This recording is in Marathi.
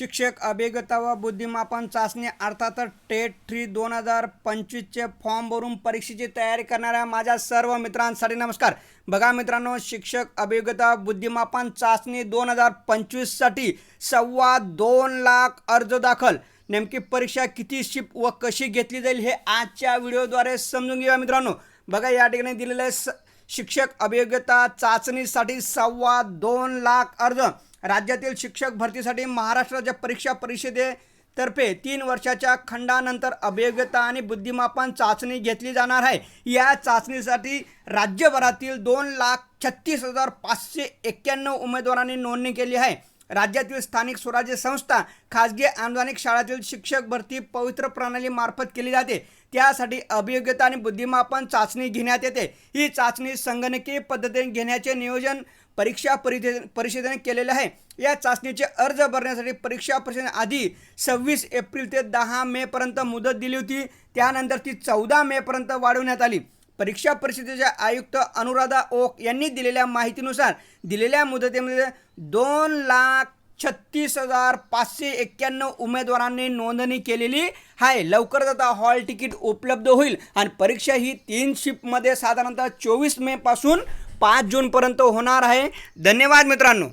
शिक्षक अभिगता व बुद्धिमापन चाचणी अर्थात टेट थ्री दोन हजार पंचवीसचे फॉर्म भरून परीक्षेची तयारी करणाऱ्या माझ्या सर्व मित्रांसाठी नमस्कार. बघा मित्रांनो शिक्षक अभिगता बुद्धिमापन चाचणी दोन हजार पंचवीससाठी सव्वा दोन लाख अर्ज दाखल. नेमकी परीक्षा किती शिप व कशी घेतली जाईल हे आजच्या व्हिडिओद्वारे समजून घेऊया मित्रांनो. बघा या ठिकाणी दिलेलं आहे स शिक्षक अभियोग्यता चाचणीसाठी सव्वा दोन लाख अर्ज. राज्यातील शिक्षक भरतीसाठी महाराष्ट्राच्या परीक्षा परिषदेतर्फे तीन वर्षाच्या खंडानंतर अभियोग्यता आणि बुद्धिमापन चाचणी घेतली जाणार आहे. या चाचणीसाठी राज्यभरातील दोन लाख छत्तीस हजार पाचशे एक्क्याण्णव उमेदवारांनी नोंदणी केली आहे. राज्यातील स्थानिक स्वराज्य संस्था खाजगी अनुदानिक शाळातील शिक्षक भरती पवित्र प्रणालीमार्फत केली जाते. त्यासाठी अभियोग्यता आणि बुद्धिमापन चाचणी घेण्यात येते. ही चाचणी संगणकीय पद्धतीने घेण्याचे नियोजन परीक्षा परिषदे परिषदेने केलेले आहे. या चाचणीचे अर्ज भरण्यासाठी परीक्षा परिषदेने आधी सव्वीस एप्रिल ते दहा मेपर्यंत मुदत दिली होती. त्यानंतर ती चौदा मेपर्यंत वाढवण्यात आली. परीक्षा परिषदेच्या आयुक्त अनुराधा ओक यांनी दिलेल्या माहितीनुसार दिलेल्या मुदतीमध्ये दोन लाख छत्तीस हजार पाचशे एक्क्याण्णव उमेदवारांनी नोंदणी केलेली आहे. लवकरच आता हॉल तिकीट उपलब्ध होईल आणि परीक्षा ही तीन शिफ्टमध्ये साधारणतः चोवीस मेपासून पाच जूनपर्यंत होणार आहे. धन्यवाद मित्रांनो.